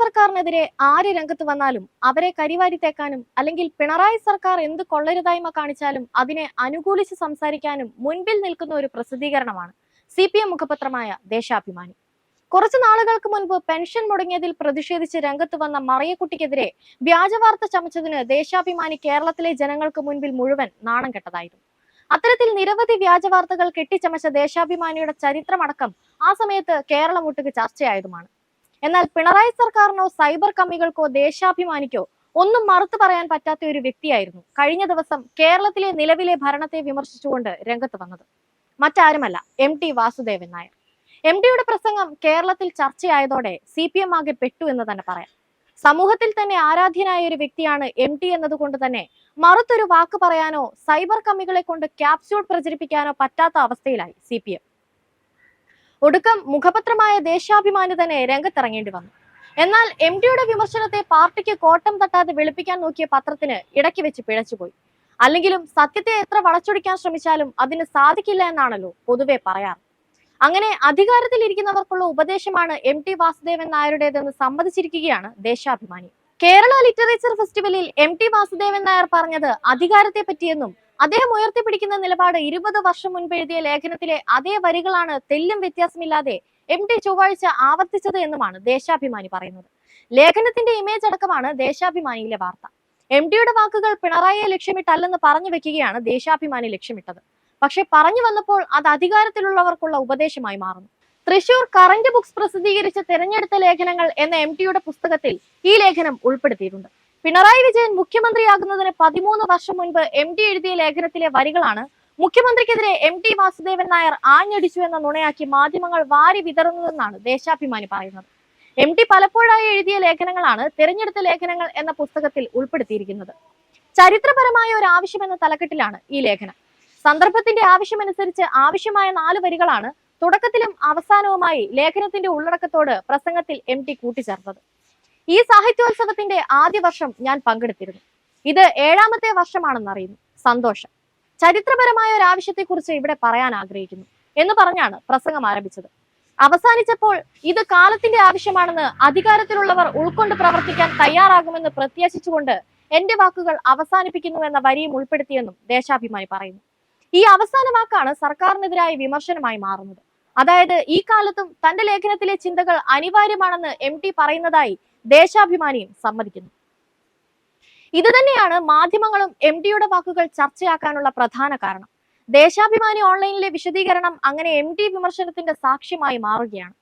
സർക്കാരിനെതിരെ ആര് രംഗത്ത് വന്നാലും അവരെ കരിവാരി തേക്കാനും അല്ലെങ്കിൽ പിണറായി സർക്കാർ എന്ത് കൊള്ളരുതായ്മ കാണിച്ചാലും അതിനെ അനുകൂലിച്ച് സംസാരിക്കാനും മുൻപിൽ നിൽക്കുന്ന ഒരു പ്രസിദ്ധീകരണമാണ് സി പി എം മുഖപത്രമായ ദേശാഭിമാനി. കുറച്ചു നാളുകൾക്ക് മുൻപ് പെൻഷൻ മുടങ്ങിയതിൽ പ്രതിഷേധിച്ച് രംഗത്ത് വന്ന മറിയക്കുട്ടിക്കെതിരെ വ്യാജവാർത്ത ചമച്ചതിന് ദേശാഭിമാനി കേരളത്തിലെ ജനങ്ങൾക്ക് മുൻപിൽ മുഴുവൻ നാണം കെട്ടതായിരുന്നു. അത്തരത്തിൽ നിരവധി വ്യാജവാർത്തകൾ കെട്ടിച്ചമച്ച ദേശാഭിമാനിയുടെ ചരിത്രമടക്കം ആ സമയത്ത് കേരളം ഒട്ടുക്ക് ചർച്ചയായതുമാണ്. എന്നാൽ പിണറായി സർക്കാരിനോ സൈബർ കമ്മികൾക്കോ ദേശാഭിമാനിക്കോ ഒന്നും മറുത്തു പറയാൻ പറ്റാത്ത ഒരു വ്യക്തിയായിരുന്നു. കഴിഞ്ഞ ദിവസം കേരളത്തിലെ നിലവിലെ ഭരണത്തെ വിമർശിച്ചുകൊണ്ട് രംഗത്ത് വന്നത് മറ്റാരുമല്ല M T Vasudevan Nair. M ടിയുടെ പ്രസംഗം കേരളത്തിൽ ചർച്ചയായതോടെ സി പി എം ആകെ പെട്ടു എന്ന് തന്നെ പറയാം. സമൂഹത്തിൽ തന്നെ ആരാധ്യനായ ഒരു വ്യക്തിയാണ് എം ടി എന്നതുകൊണ്ട് തന്നെ മറുത്തൊരു വാക്ക് പറയാനോ സൈബർ കമ്മികളെ കൊണ്ട് ക്യാപ്സ്യൂൾ പ്രചരിപ്പിക്കാനോ പറ്റാത്ത അവസ്ഥയിലായി സി പി എം ഒടുക്കം മുഖപത്രമായ ദേശാഭിമാനി തന്നെ രംഗത്തിറങ്ങേണ്ടി വന്നു. എന്നാൽ എം ഡിയുടെ വിമർശനത്തെ പാർട്ടിക്ക് കോട്ടം തട്ടാതെ വെളുപ്പിക്കാൻ നോക്കിയ പത്രത്തിന് ഇടയ്ക്ക് വെച്ച് പിഴച്ചുപോയി അല്ലെങ്കിലും സത്യത്തെ എത്ര വളച്ചൊടിക്കാൻ ശ്രമിച്ചാലും അതിന് സാധിക്കില്ല എന്നാണല്ലോ പൊതുവെ പറയാറ്. അങ്ങനെ അധികാരത്തിൽ ഇരിക്കുന്നവർക്കുള്ള ഉപദേശമാണ് എം ടി വാസുദേവൻ നായരുടേതെന്ന് സമ്മതിച്ചിരിക്കുകയാണ് ദേശാഭിമാനി. കേരള ലിറ്ററേച്ചർ ഫെസ്റ്റിവലിൽ എം ടി വാസുദേവൻ നായർ പറഞ്ഞത് അധികാരത്തെ പറ്റിയെന്നും അദ്ദേഹം ഉയർത്തിപ്പിടിക്കുന്ന നിലപാട് ഇരുപത് വർഷം മുൻപ് എഴുതിയ ലേഖനത്തിലെ അതേ വരികളാണ് തെല്ലും വ്യത്യാസമില്ലാതെ എം ടി ചൊവ്വാഴ്ച ആവർത്തിച്ചത് എന്നുമാണ് ദേശാഭിമാനി പറയുന്നത്. ലേഖനത്തിന്റെ ഇമേജ് അടക്കമാണ് ദേശാഭിമാനിയിലെ വാർത്ത. എം ടിയുടെ വാക്കുകൾ പിണറായിയെ ലക്ഷ്യമിട്ടല്ലെന്ന് പറഞ്ഞു വെക്കുകയാണ് ദേശാഭിമാനി ലക്ഷ്യമിട്ടത്. പക്ഷെ പറഞ്ഞു വന്നപ്പോൾ അത് അധികാരത്തിലുള്ളവർക്കുള്ള ഉപദേശമായി മാറുന്നു. തൃശൂർ കറന്റ് ബുക്സ് പ്രസിദ്ധീകരിച്ച തിരഞ്ഞെടുത്ത ലേഖനങ്ങൾ എന്ന എം ടിയുടെ പുസ്തകത്തിൽ ഈ ലേഖനം ഉൾപ്പെടുത്തിയിട്ടുണ്ട്. പിണറായി വിജയൻ മുഖ്യമന്ത്രിയാകുന്നതിന് പതിമൂന്ന് വർഷം മുൻപ് എം ടി എഴുതിയ ലേഖനത്തിലെ വരികളാണ്. മുഖ്യമന്ത്രിക്കെതിരെ എം ടി വാസുദേവൻ നായർ ആഞ്ഞടിച്ചു എന്ന നുണയാക്കി മാധ്യമങ്ങൾ വാരി വിതറുന്നതെന്നാണ് ദേശാഭിമാനി പറയുന്നത്. എം ടി പലപ്പോഴായി എഴുതിയ ലേഖനങ്ങളാണ് തെരഞ്ഞെടുത്ത ലേഖനങ്ങൾ എന്ന പുസ്തകത്തിൽ ഉൾപ്പെടുത്തിയിരിക്കുന്നത്. ചരിത്രപരമായ ഒരു ആവശ്യം എന്ന തലക്കെട്ടിലാണ് ഈ ലേഖനം. സന്ദർഭത്തിന്റെ ആവശ്യമനുസരിച്ച് ആവശ്യമായ നാല് വരികളാണ് തുടക്കത്തിലും അവസാനവുമായി ലേഖനത്തിന്റെ ഉള്ളടക്കത്തോട് പ്രസംഗത്തിൽ എം ടി കൂട്ടിച്ചേർത്തത്. ഈ സാഹിത്യോത്സവത്തിന്റെ ആദ്യ വർഷം ഞാൻ പങ്കെടുത്തിരുന്നു. ഇത് ഏഴാമത്തെ വർഷമാണെന്നറിയുന്നു സന്തോഷം. ചരിത്രപരമായ ഒരു ആവശ്യത്തെക്കുറിച്ച് ഇവിടെ പറയാൻ ആഗ്രഹിക്കുന്നു എന്ന് പറഞ്ഞാണ് പ്രസംഗം ആരംഭിച്ചത്. അവസാനിച്ചപ്പോൾ ഇത് കാലത്തിന്റെ ആവശ്യമാണെന്ന് അധികാരത്തിലുള്ളവർ ഉൾക്കൊണ്ട് പ്രവർത്തിക്കാൻ തയ്യാറാകുമെന്ന് പ്രത്യാശിച്ചുകൊണ്ട് എന്റെ വാക്കുകൾ അവസാനിപ്പിക്കുന്നു എന്ന വരിയും ഉൾപ്പെടുത്തിയെന്നും ദേശാഭിമാനി പറയുന്നു. ഈ അവസാന വാക്കാണ് സർക്കാരിനെതിരായ വിമർശനമായി മാറുന്നത്. അതായത് ഈ കാലത്തും തന്റെ ലേഖനത്തിലെ ചിന്തകൾ അനിവാര്യമാണെന്ന് എം പറയുന്നതായി ദേശാഭിമാനിയും സമ്മതിക്കുന്നു. ഇത് തന്നെയാണ് മാധ്യമങ്ങളും എം ഡിയുടെ വാക്കുകൾ ചർച്ചയാക്കാനുള്ള പ്രധാന കാരണം. ദേശാഭിമാനി ഓൺലൈനിലെ വിശദീകരണം അങ്ങനെ എം ഡി വിമർശനത്തിന്റെ സാക്ഷ്യമായി മാറുകയാണ്.